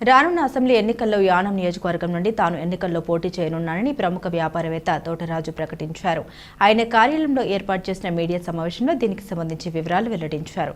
రానున్న అసెంబ్లీ ఎన్నికల్లో యానం నియోజకవర్గం నుండి తాను ఎన్నికల్లో పోటీ చేయనున్నానని ప్రముఖ వ్యాపారవేత్త తోటరాజు ప్రకటించారు. ఆయన కార్యాలయంలో ఏర్పాటు చేసిన మీడియా సమావేశంలో దీనికి సంబంధించి వివరాలు వెల్లడించారు.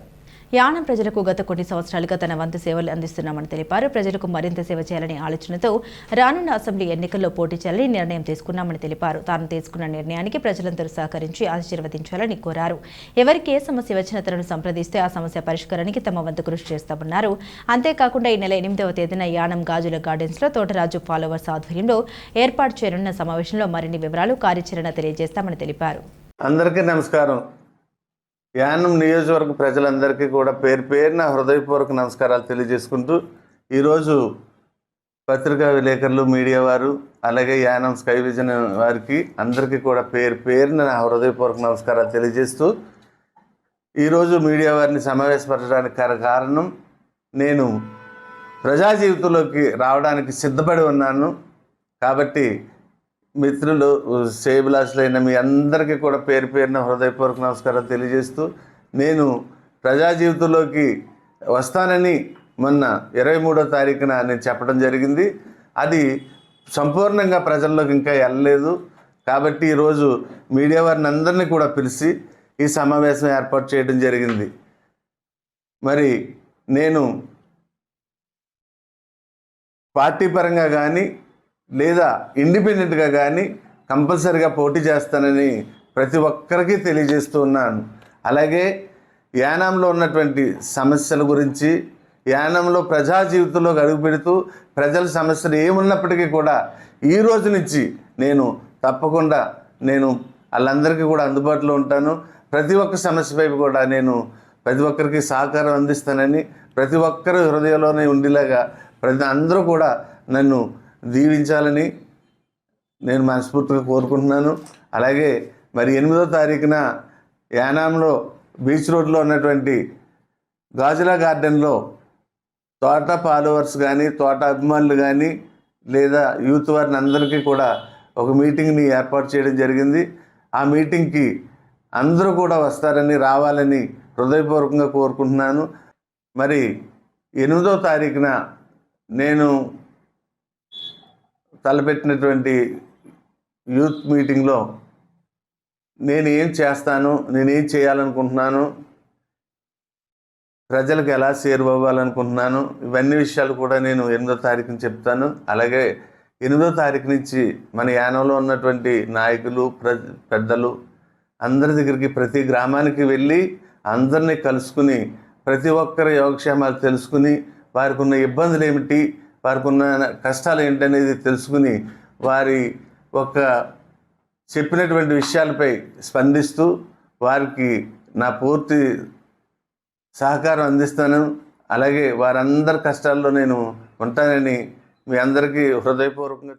యానం ప్రజలకు గత కొన్ని సంవత్సరాలుగా తన వంతు సేవలు అందిస్తున్నామని తెలిపారు. ప్రజలకు మరింత సేవ చేయాలనే ఆలోచనతో రానున్న అసెంబ్లీ ఎన్నికల్లో పోటీ చేయాలని నిర్ణయం తీసుకున్నామని తెలిపారు. తాను తీసుకున్న నిర్ణయానికి ప్రజలందరూ సహకరించి ఆశీర్వదించాలని కోరారు. ఎవరికి ఏ సమస్య వచ్చినా తనను సంప్రదిస్తే ఆ సమస్య పరిష్కారానికి తమ వంతు కృషి చేస్తామన్నారు. అంతేకాకుండా ఈ నెల ఎనిమిదవ తేదీన యానం గాజుల గార్డెన్స్లో తోటరాజు ఫాలోవర్స్ ఆధ్వర్యంలో ఏర్పాటు చేయనున్న సమావేశంలో మరిన్ని వివరాలు కార్యాచరణ తెలియజేస్తామని తెలిపారు. అందరికీ నమస్కారం. యానం నియోజకవర్గ ప్రజలందరికీ కూడా పేరు పేరున హృదయపూర్వక నమస్కారాలు తెలియజేసుకుంటూ ఈరోజు పత్రికా విలేకరులు మీడియా వారు అలాగే యానం స్కై విజన్ వారికి అందరికీ కూడా పేరు పేరున నా హృదయపూర్వక నమస్కారాలు తెలియజేస్తూ ఈరోజు మీడియా వారిని సమావేశపరచడానికి కారణం నేను ప్రజా జీవితంలోకి రావడానికి సిద్ధపడి ఉన్నాను. కాబట్టి మిత్రులు శ్రేయభిలాషులైన మీ అందరికీ కూడా పేరు పేరున హృదయపూర్వక నమస్కారం తెలియజేస్తూ నేను ప్రజా జీవితంలోకి వస్తానని మొన్న ఇరవై మూడో తారీఖున నేను చెప్పడం జరిగింది. అది సంపూర్ణంగా ప్రజల్లోకి ఇంకా వెళ్ళలేదు. కాబట్టి ఈరోజు మీడియా వారిని అందరినీ కూడా పిలిచి ఈ సమావేశం ఏర్పాటు చేయడం జరిగింది. మరి నేను పార్టీ పరంగా కానీ లేదా ఇండిపెండెంట్గా కానీ కంపల్సరిగా పోటీ చేస్తానని ప్రతి ఒక్కరికి తెలియజేస్తూ ఉన్నాను. అలాగే యానంలో ఉన్నటువంటి సమస్యల గురించి యానంలో ప్రజా జీవితంలో అడుగుపెడుతూ ప్రజల సమస్యలు ఏమున్నప్పటికీ కూడా ఈ రోజు నుంచి నేను తప్పకుండా నేను వాళ్ళందరికీ కూడా అందుబాటులో ఉంటాను. ప్రతి ఒక్క సమస్యపై కూడా నేను ప్రతి ఒక్కరికి సహకారం అందిస్తానని ప్రతి ఒక్కరి హృదయంలోనే ఉండేలాగా ప్రతి అందరూ కూడా నన్ను దీవించాలని నేను మనస్ఫూర్తిగా కోరుకుంటున్నాను. అలాగే మరి ఎనిమిదో తారీఖున యానాంలో బీచ్ రోడ్లో ఉన్నటువంటి గాజులా గార్డెన్లో తోట ఫాలోవర్స్ కానీ తోట అభిమానులు కానీ లేదా యూత్ వారిని అందరికీ కూడా ఒక మీటింగ్ని ఏర్పాటు చేయడం జరిగింది. ఆ మీటింగ్కి అందరూ కూడా వస్తారని రావాలని హృదయపూర్వకంగా కోరుకుంటున్నాను. మరి ఎనిమిదో తారీఖున నేను తలపెట్టినటువంటి యూత్ మీటింగ్లో నేను ఏం చేస్తాను నేను ఏం చేయాలనుకుంటున్నాను ప్రజలకు ఎలా చేరువవ్వాలనుకుంటున్నాను ఇవన్నీ విషయాలు కూడా నేను ఎనిమిదో తారీఖున చెప్తాను. అలాగే ఎనిమిదో తారీఖు నుంచి మన యానంలో ఉన్నటువంటి నాయకులు ప్ర పెద్దలు అందరి దగ్గరికి ప్రతి గ్రామానికి వెళ్ళి అందరినీ కలుసుకుని ప్రతి ఒక్కరి యోగక్షేమాలు తెలుసుకుని వారికి ఉన్న ఇబ్బందులు ఏమిటి వారికి ఉన్న కష్టాలు ఏంటనేది తెలుసుకుని వారి ఒక చెప్పినటువంటి విషయాలపై స్పందిస్తూ వారికి నా పూర్తి సహకారం అందిస్తాను. అలాగే వారందరి కష్టాల్లో నేను ఉంటానని మీ అందరికీ హృదయపూర్వకంగా